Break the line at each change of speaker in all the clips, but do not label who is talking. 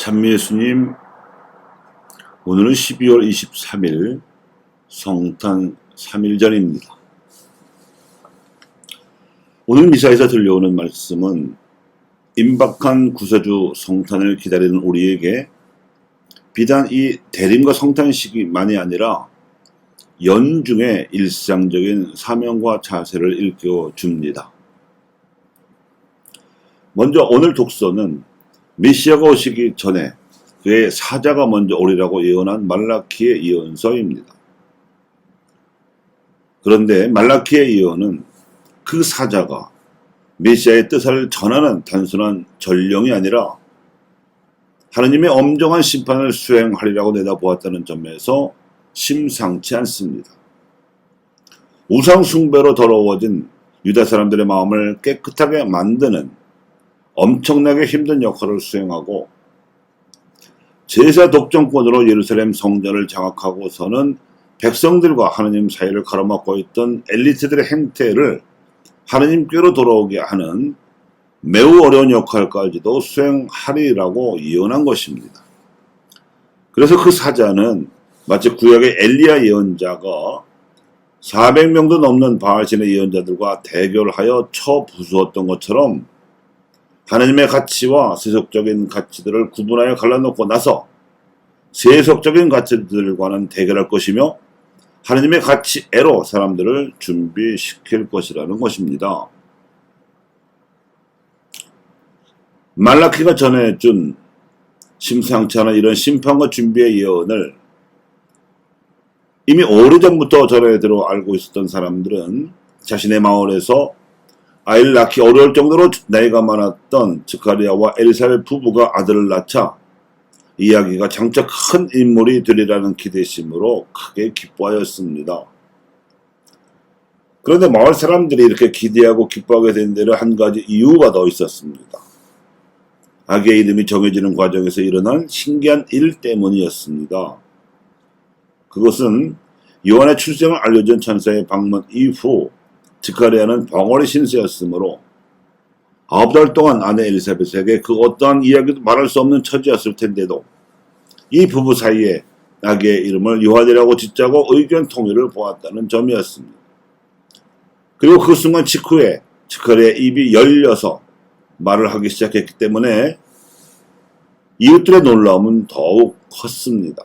참미예수님, 오늘은 12월 23일 성탄 3일 전입니다. 오늘 미사에서 들려오는 말씀은 임박한 구세주 성탄을 기다리는 우리에게 비단 이 대림과 성탄식이만이 아니라 연중의 일상적인 사명과 자세를 일깨워 줍니다. 먼저 오늘 독서는 메시아가 오시기 전에 그의 사자가 먼저 오리라고 예언한 말라키의 예언서입니다. 그런데 말라키의 예언은 그 사자가 메시아의 뜻을 전하는 단순한 전령이 아니라 하느님의 엄정한 심판을 수행하리라고 내다보았다는 점에서 심상치 않습니다. 우상 숭배로 더러워진 유다 사람들의 마음을 깨끗하게 만드는 엄청나게 힘든 역할을 수행하고 제사 독점권으로 예루살렘 성전을 장악하고서는 백성들과 하느님 사이를 가로막고 있던 엘리트들의 행태를 하느님께로 돌아오게 하는 매우 어려운 역할까지도 수행하리라고 예언한 것입니다. 그래서 그 사자는 마치 구약의 엘리야 예언자가 400명도 넘는 바알신의 예언자들과 대결하여 처부수었던 것처럼 하나님의 가치와 세속적인 가치들을 구분하여 갈라놓고 나서 세속적인 가치들과는 대결할 것이며 하나님의 가치애로 사람들을 준비시킬 것이라는 것입니다. 말라키가 전해준 심상치 않은 이런 심판과 준비의 예언을 이미 오래전부터 전해 들어 알고 있었던 사람들은 자신의 마을에서 아이를 낳기 어려울 정도로 나이가 많았던 즈카리아와 엘사벳 부부가 아들을 낳자 이야기가 장차 큰 인물이 되리라는 기대심으로 크게 기뻐하였습니다. 그런데 마을 사람들이 이렇게 기대하고 기뻐하게 된 데는 한 가지 이유가 더 있었습니다. 아기의 이름이 정해지는 과정에서 일어난 신기한 일 때문이었습니다. 그것은 요한의 출생을 알려준 천사의 방문 이후 즈카리아는 벙어리 신세였으므로 아홉 달 동안 아내 엘리사벳에게 그 어떠한 이야기도 말할 수 없는 처지였을 텐데도 이 부부 사이에 아기의 이름을 요한이라고 짓자고 의견 통일을 보았다는 점이었습니다. 그리고 그 순간 직후에 즈카리아의 입이 열려서 말을 하기 시작했기 때문에 이웃들의 놀라움은 더욱 컸습니다.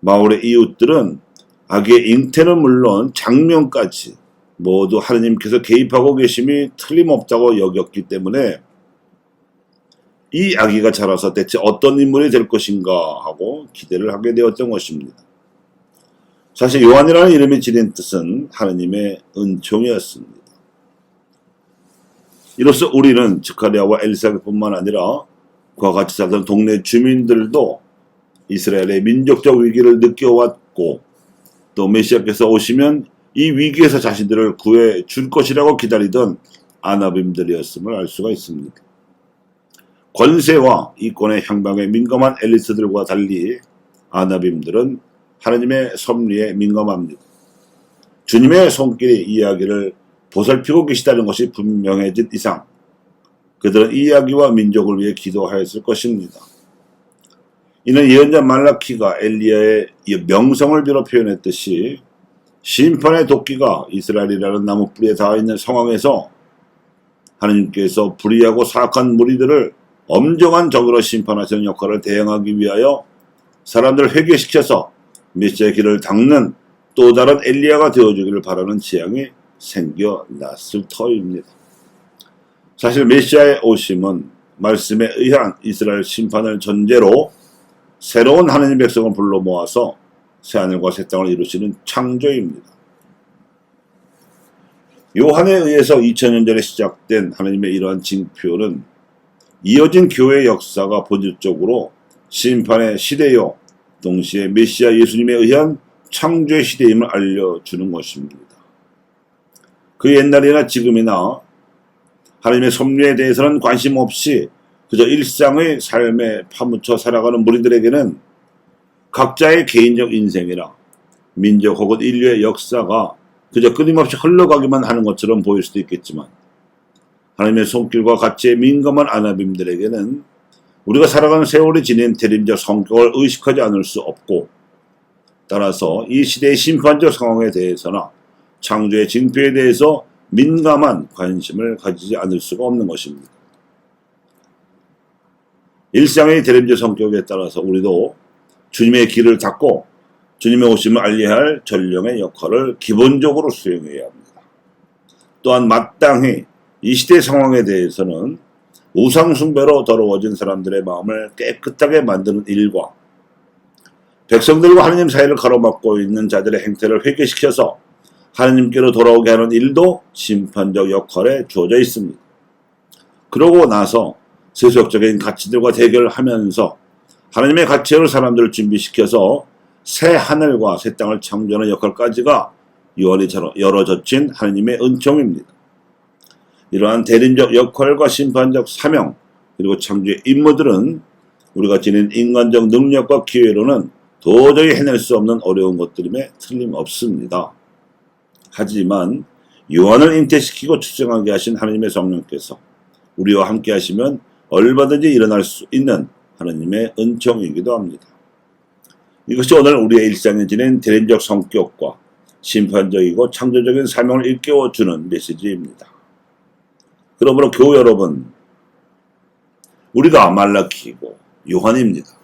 마을의 이웃들은 아기의 잉태는 물론 장면까지 모두 하느님께서 개입하고 계심이 틀림없다고 여겼기 때문에 이 아기가 자라서 대체 어떤 인물이 될 것인가 하고 기대를 하게 되었던 것입니다. 사실 요한이라는 이름이 지닌 뜻은 하느님의 은총이었습니다. 이로써 우리는 즈카리아와 엘사벳뿐만 아니라 그와 같이 살던 동네 주민들도 이스라엘의 민족적 위기를 느껴왔고 또 메시아께서 오시면 이 위기에서 자신들을 구해 줄 것이라고 기다리던 아나빔들이었음을 알 수가 있습니다. 권세와 이권의 향방에 민감한 엘리트들과 달리 아나빔들은 하나님의 섭리에 민감합니다. 주님의 손길이 이야기를 보살피고 계시다는 것이 분명해진 이상 그들은 이야기와 민족을 위해 기도하였을 것입니다. 이는 예언자 말라키가 엘리야의 명성을 빌어 표현했듯이 심판의 도끼가 이스라엘이라는 나무 뿌리에 닿아 있는 상황에서 하느님께서 불의하고 사악한 무리들을 엄정한 적으로 심판하시는 역할을 대행하기 위하여 사람들을 회개시켜서 메시아의 길을 닦는 또 다른 엘리야가 되어주기를 바라는 지향이 생겨났을 터입니다. 사실 메시아의 오심은 말씀에 의한 이스라엘 심판을 전제로 새로운 하나님 백성을 불러 모아서 새하늘과 새 땅을 이루시는 창조입니다. 요한에 의해서 2000년 전에 시작된 하나님의 이러한 징표는 이어진 교회 역사가 본질적으로 심판의 시대요, 동시에 메시아 예수님에 의한 창조의 시대임을 알려주는 것입니다. 그 옛날이나 지금이나 하나님의 섭리에 대해서는 관심 없이 그저 일상의 삶에 파묻혀 살아가는 무리들에게는 각자의 개인적 인생이나 민족 혹은 인류의 역사가 그저 끊임없이 흘러가기만 하는 것처럼 보일 수도 있겠지만 하나님의 손길과 가치에 민감한 아나빔들에게는 우리가 살아가는 세월이 지닌 대림적 성격을 의식하지 않을 수 없고 따라서 이 시대의 심판적 상황에 대해서나 창조의 징표에 대해서 민감한 관심을 가지지 않을 수가 없는 것입니다. 일상의 대림적 성격에 따라서 우리도 주님의 길을 닫고 주님의 오심을 알려야 할 전령의 역할을 기본적으로 수행해야 합니다. 또한 마땅히 이 시대 상황에 대해서는 우상숭배로 더러워진 사람들의 마음을 깨끗하게 만드는 일과 백성들과 하나님 사이를 가로막고 있는 자들의 행태를 회개시켜서 하나님께로 돌아오게 하는 일도 심판적 역할에 주어져 있습니다. 그러고 나서 세속적인 가치들과 대결하면서 하나님의 가치를 사람들을 준비시켜서 새 하늘과 새 땅을 창조하는 역할까지가 유언이 열어젖힌 하나님의 은총입니다. 이러한 대림적 역할과 심판적 사명 그리고 창조의 임무들은 우리가 지닌 인간적 능력과 기회로는 도저히 해낼 수 없는 어려운 것들임에 틀림없습니다. 하지만 요한을 잉태시키고 출생하게 하신 하나님의 성령께서 우리와 함께 하시면 얼마든지 일어날 수 있는 하나님의 은총이기도 합니다. 이것이 오늘 우리의 일상에 지닌 대림적 성격과 심판적이고 창조적인 사명을 일깨워주는 메시지입니다. 그러므로 교우 여러분, 우리가 말라키고 요한입니다.